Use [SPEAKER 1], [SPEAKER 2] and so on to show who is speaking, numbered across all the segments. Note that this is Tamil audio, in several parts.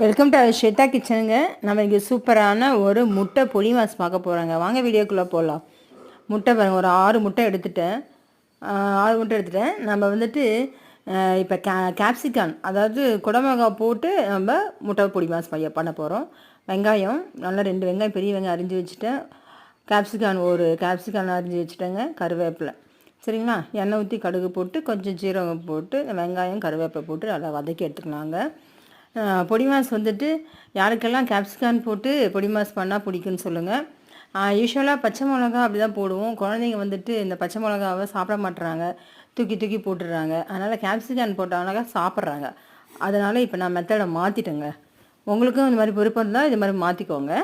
[SPEAKER 1] வெல்கம் டு ஷெட்டா கிச்சனுங்க நம்ம இங்கே சூப்பரான ஒரு முட்டை பொடி மாஸ் பார்க்க போகிறோங்க வாங்க வீடியோக்குள்ளே போகலாம் முட்டை பாருங்கள் ஒரு ஆறு முட்டை எடுத்துட்டேன். ஆறு முட்டை எடுத்துட்டேன். நம்ம வந்துட்டு இப்போ கே கேப்சிகான் அதாவது குடமிளகா போட்டு நம்ம முட்டை பொடி மாஸ் பைய பண்ண போகிறோம் வெங்காயம் நல்லா ரெண்டு வெங்காயம் பெரிய வெங்காயம் அரிஞ்சு வச்சுட்டேன். கேப்சிகான் ஒரு கேப்சிகான் அரிஞ்சு வச்சுட்டேங்க கருவேப்பிலை. சரிங்களா? எண்ணெய் ஊற்றி கடுகு போட்டு கொஞ்சம் ஜீரகம் போட்டு வெங்காயம் கருவேப்பிலை போட்டு நல்லா வதக்கி எடுத்துக்கலாங்க. பொடி மாஸ் வந்துட்டு யாருக்கெல்லாம் கேப்சிகான் போட்டு பொடி மாஸ் பண்ணால் பிடிக்குன்னு சொல்லுங்கள் யூஸ்வலாக பச்சை மிளகா அப்படி தான் போடுவோம். குழந்தைங்க வந்துட்டு இந்த பச்சை மிளகாவை சாப்பிட மாட்டுறாங்க. தூக்கி தூக்கி போட்டுடுறாங்க. அதனால் கேப்சிகான் போட்டாங்கனாக்கா சாப்பிட்றாங்க. அதனால் இப்போ நான் மெத்தடை மாற்றிட்டேங்க உங்களுக்கும் இந்த மாதிரி விருப்பம் இருந்தால் இது மாதிரி மாற்றிக்கோங்க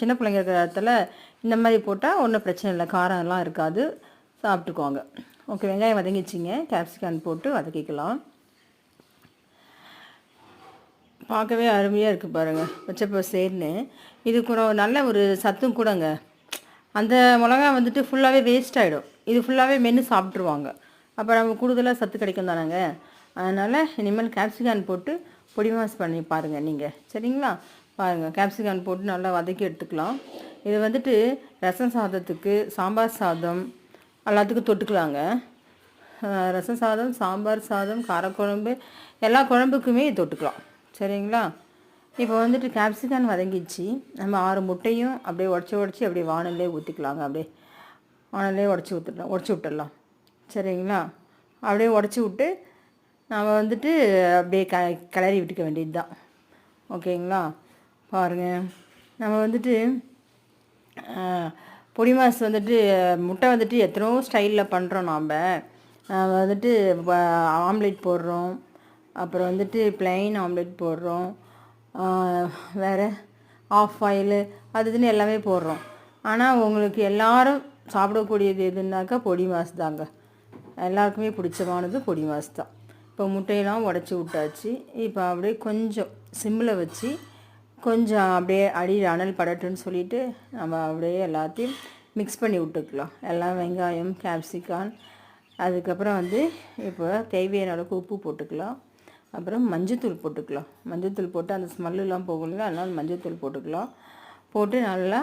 [SPEAKER 1] சின்ன பிள்ளைங்க இருக்கிற இடத்துல இந்த மாதிரி போட்டால் ஒன்றும் பிரச்சனை இல்லை. காரம்லாம் இருக்காது. சாப்பிட்டுக்கோங்க. ஓகே வெங்காயம் வதங்கிச்சிங்க கேப்சிகான் போட்டு வதக்கிக்கலாம். பார்க்கவே அருமையாக இருக்குது பாருங்கள் பச்சைப்பா சேர்னு இது கூட நல்ல ஒரு சத்தும் கூடங்க. அந்த மிளகா வந்துட்டு ஃபுல்லாகவே வேஸ்ட் ஆகிடும் இது ஃபுல்லாகவே மென்று சாப்பிட்ருவாங்க அப்போ நம்ம கூடுதலாக சத்து கிடைக்கும் தானேங்க. அதனால் இனிமேல் கேப்சிகான் போட்டு பொடி மாஸ் பண்ணி பாருங்கள் நீங்கள் சரிங்களா? பாருங்கள் கேப்சிகான் போட்டு நல்லா வதக்கி எடுத்துக்கலாம். இது வந்துட்டு ரசம் சாதத்துக்கு சாம்பார் சாதம் எல்லாத்துக்கும் தொட்டுக்கலாங்க. ரசம் சாதம் சாம்பார் சாதம் காரக்குழம்பு எல்லா குழம்புக்குமே தொட்டுக்கலாம். சரிங்களா? இப்போ வந்துட்டு கேப்சிகன் வதங்கிச்சு நம்ம ஆறு முட்டையும் அப்படியே உடச்சி உடச்சி அப்படியே வானல்லே ஊற்றிக்கலாங்க அப்படியே வானல்லே உடச்சி ஊற்றிடலாம் உடச்சி விட்டுடலாம். சரிங்களா? அப்படியே உடச்சி விட்டு நாம் வந்துட்டு அப்படியே க கிளறி விட்டுக்க வேண்டியது தான் ஓகேங்களா? பாருங்கள் நம்ம வந்துட்டு பொடி மாஸ் வந்துட்டு முட்டை வந்துட்டு எத்தனையோ ஸ்டைலில் பண்ணுறோம் நாம். வந்துட்டு ஆம்லேட் போடுறோம். அப்புறம் வந்துட்டு ப்ளைன் ஆம்லெட் போடுறோம். வேறு ஆஃப் ஆயிலு அது இதுன்னு எல்லாமே போடுறோம். ஆனால் உங்களுக்கு எல்லாரும் சாப்பிடக்கூடியது எதுனாக்கா பொடி மாஸ் தாங்க. எல்லாருக்குமே பிடிச்சமானது பொடி மாஸ் தான். இப்போ முட்டையெல்லாம் உடச்சி விட்டாச்சு. இப்போ அப்படியே கொஞ்சம் சிம்மில் வச்சு கொஞ்சம் அப்படியே அடியில் அனல் படட்டுன்னு சொல்லிட்டு நம்ம அப்படியே எல்லாத்தையும் மிக்ஸ் பண்ணி விட்டுக்கலாம். எல்லாம் வெங்காயம் கேப்சிகான் அதுக்கப்புறம் வந்து இப்போ தேவையான அளவுக்கு உப்பு போட்டுக்கலாம். அப்புறம் மஞ்சத்தூள் போட்டுக்கலாம். மஞ்சத்தூள் போட்டு அந்த ஸ்மெல்லாம் போகல அதனால் மஞ்சத்தூள் போட்டுக்கலாம். போட்டு நல்லா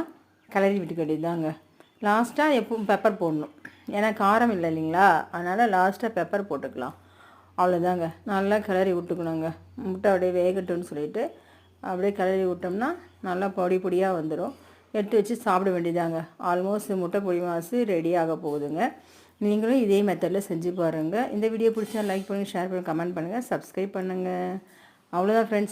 [SPEAKER 1] கிளறி விட்டுக்க வேண்டியதுதாங்க. லாஸ்ட்டாக எப்பவும் பெப்பர் போடணும். ஏன்னா காரம் இல்லை இல்லைங்களா? அதனால் லாஸ்ட்டாக பெப்பர் போட்டுக்கலாம். அவ்வளோதாங்க நல்லா கிளறி விட்டுக்கணுங்க. முட்டை அப்படியே வேகட்டும்னு சொல்லிட்டு அப்படியே கிளறி விட்டோம்னா நல்லா பொடி பொடியாக வந்துடும் எடுத்து வச்சு சாப்பிட வேண்டியதாங்க ஆல்மோஸ்ட் முட்டை பொடி மாசு ரெடி ஆக போகுதுங்க. நீங்களும் இதே மெத்தடில் செஞ்சு பாருங்கள் இந்த வீடியோ பிடிச்சா லைக் பண்ணுங்கள் ஷேர் பண்ணுங்கள் கமெண்ட் பண்ணுங்கள் சப்ஸ்கிரைப் பண்ணுங்கள் அவ்வளோதான் ஃப்ரெண்ட்ஸ்